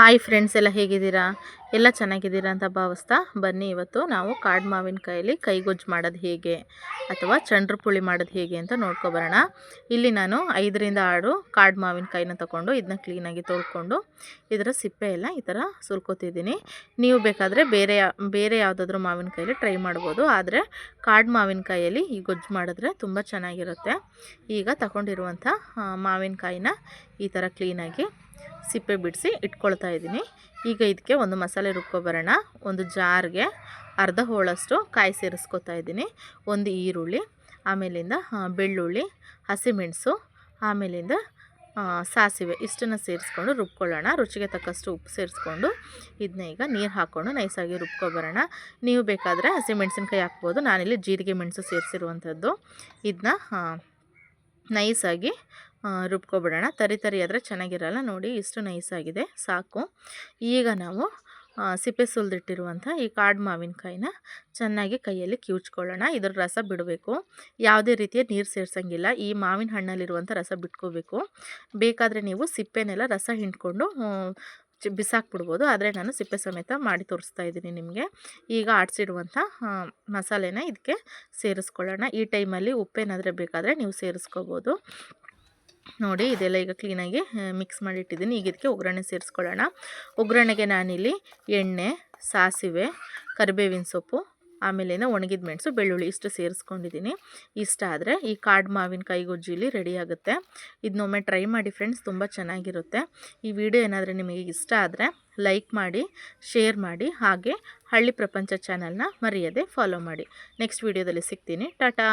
Hi friends ಎಲ್ಲ ಹೇಗಿದ್ದೀರಾ? ಎಲ್ಲ ಚೆನ್ನಾಗಿದ್ದೀರಾ ಅಂತ ಭಾವಿಸ್ತಾ ಬನ್ನಿ ಇವತ್ತು ನಾವು ಕಾಡು ಮಾವಿನಕಾಯಲ್ಲಿ ಕೈಗೊಜ್ಜು ಮಾಡೋದು ಹೇಗೆ ಅಥವಾ ಚಂಡ್ರ ಪುಳಿ ಮಾಡೋದು ಹೇಗೆ ಅಂತ ನೋಡ್ಕೊಬರೋಣ. ಇಲ್ಲಿ ನಾನು ಐದರಿಂದ ಆರು ಕಾಡು ಮಾವಿನಕಾಯಿನ ತಗೊಂಡು ಇದನ್ನ ಕ್ಲೀನಾಗಿ ತೊಳ್ಕೊಂಡು ಇದರ ಸಿಪ್ಪೆ ಎಲ್ಲ ಈ ಥರ ಸುಲ್ಕೋತಿದ್ದೀನಿ ನೀವು ಬೇಕಾದರೆ ಬೇರೆ ಬೇರೆ ಯಾವುದಾದ್ರೂ ಮಾವಿನಕಾಯಲ್ಲಿ ಟ್ರೈ ಮಾಡ್ಬೋದು. ಆದರೆ ಕಾಡು ಮಾವಿನಕಾಯಲ್ಲಿ ಈ ಗೊಜ್ಜು ಮಾಡಿದ್ರೆ ತುಂಬ ಚೆನ್ನಾಗಿರುತ್ತೆ. ಈಗ ತಗೊಂಡಿರುವಂಥ ಮಾವಿನಕಾಯಿನ ಈ ಥರ ಕ್ಲೀನಾಗಿ ಸಿಪ್ಪೆ ಬಿಡಿಸಿ ಇಟ್ಕೊಳ್ತಾ ಇದ್ದೀನಿ. ಈಗ ಇದಕ್ಕೆ ಒಂದು ಮಸಾಲೆ ರುಬ್ಕೊಬರೋಣ. ಒಂದು ಜಾರ್ಗೆ ಅರ್ಧ ಹೋಳಷ್ಟು ಕಾಯಿ ಸೇರಿಸ್ಕೊತಾ ಇದ್ದೀನಿ. ಒಂದು ಈರುಳ್ಳಿ, ಆಮೇಲಿಂದ ಬೆಳ್ಳುಳ್ಳಿ, ಹಸಿಮೆಣಸು, ಆಮೇಲಿಂದ ಸಾಸಿವೆ ಇಷ್ಟನ್ನು ಸೇರಿಸ್ಕೊಂಡು ರುಬ್ಕೊಳ್ಳೋಣ. ರುಚಿಗೆ ತಕ್ಕಷ್ಟು ಉಪ್ಪು ಸೇರಿಸ್ಕೊಂಡು ಇದನ್ನ ಈಗ ನೀರು ಹಾಕ್ಕೊಂಡು ನೈಸಾಗಿ ರುಬ್ಕೊಬರೋಣ. ನೀವು ಬೇಕಾದರೆ ಹಸಿಮೆಣಸಿನ್ಕಾಯಿ ಹಾಕ್ಬೋದು. ನಾನಿಲ್ಲಿ ಜೀರಿಗೆ ಮೆಣಸು ಸೇರಿಸಿರುವಂಥದ್ದು. ಇದನ್ನ ನೈಸಾಗಿ ರುಬ್ಕೊಬಿಡೋಣ. ತರಿ ತರಿ ಆದರೆ ಚೆನ್ನಾಗಿರಲ್ಲ. ನೋಡಿ ಇಷ್ಟು ನೈಸಾಗಿದೆ. ಸಾಕು. ಈಗ ನಾವು ಸಿಪ್ಪೆ ಸುಲ್ದಿಟ್ಟಿರುವಂಥ ಈ ಕಾಡು ಮಾವಿನಕಾಯಿನ ಚೆನ್ನಾಗಿ ಕೈಯಲ್ಲಿ ಕಿವುಚ್ಕೊಳ್ಳೋಣ. ಇದರ ರಸ ಬಿಡಬೇಕು. ಯಾವುದೇ ರೀತಿಯ ನೀರು ಸೇರ್ಸೋಂಗಿಲ್ಲ. ಈ ಮಾವಿನ ಹಣ್ಣಲ್ಲಿರುವಂಥ ರಸ ಬಿಟ್ಕೋಬೇಕು. ಬೇಕಾದರೆ ನೀವು ಸಿಪ್ಪೆನೆಲ್ಲ ರಸ ಹಿಂಡ್ಕೊಂಡು ಬಿಸಾಕ್ಬಿಡ್ಬೋದು. ಆದರೆ ನಾನು ಸಿಪ್ಪೆ ಸಮೇತ ಮಾಡಿ ತೋರಿಸ್ತಾ ಇದ್ದೀನಿ ನಿಮಗೆ. ಈಗ ಆಡಿಸಿಡುವಂಥ ಮಸಾಲೆನ ಇದಕ್ಕೆ ಸೇರಿಸ್ಕೊಳ್ಳೋಣ. ಈ ಟೈಮಲ್ಲಿ ಉಪ್ಪೇನಾದರೆ ಬೇಕಾದರೆ ನೀವು ಸೇರಿಸ್ಕೋಬೋದು. ನೋಡಿ ಇದೆಲ್ಲ ಈಗ ಕ್ಲೀನಾಗಿ ಮಿಕ್ಸ್ ಮಾಡಿಟ್ಟಿದ್ದೀನಿ. ಈಗ ಇದಕ್ಕೆ ಒಗ್ಗರಣೆ ಸೇರಿಸ್ಕೊಳ್ಳೋಣ. ಒಗ್ಗರಣೆಗೆ ನಾನಿಲ್ಲಿ ಎಣ್ಣೆ, ಸಾಸಿವೆ, ಕರಿಬೇವಿನ ಸೊಪ್ಪು ಆಮೇಲೆ ಒಣಗಿದ ಮೆಣಸು, ಬೆಳ್ಳುಳ್ಳಿ ಇಷ್ಟು ಸೇರಿಸ್ಕೊಂಡಿದ್ದೀನಿ. ಇಷ್ಟ ಆದರೆ ಈ ಕಾಡು ಮಾವಿನಕಾಯಿ ಗೊಜ್ಜಿಲಿ ರೆಡಿ ಆಗುತ್ತೆ. ಇದನ್ನೊಮ್ಮೆ ಟ್ರೈ ಮಾಡಿ ಫ್ರೆಂಡ್ಸ್ ತುಂಬ ಚೆನ್ನಾಗಿರುತ್ತೆ. ಈ ವಿಡಿಯೋ ಏನಾದರೂ ನಿಮಗೆ ಇಷ್ಟ ಆದರೆ ಲೈಕ್ ಮಾಡಿ, ಶೇರ್ ಮಾಡಿ, ಹಾಗೆ ಹಳ್ಳಿ ಪ್ರಪಂಚ ಚಾನಲ್ನ ಮರೆಯದೆ ಫಾಲೋ ಮಾಡಿ. ನೆಕ್ಸ್ಟ್ ವಿಡಿಯೋದಲ್ಲಿ ಸಿಗ್ತೀನಿ. ಟಾಟಾ!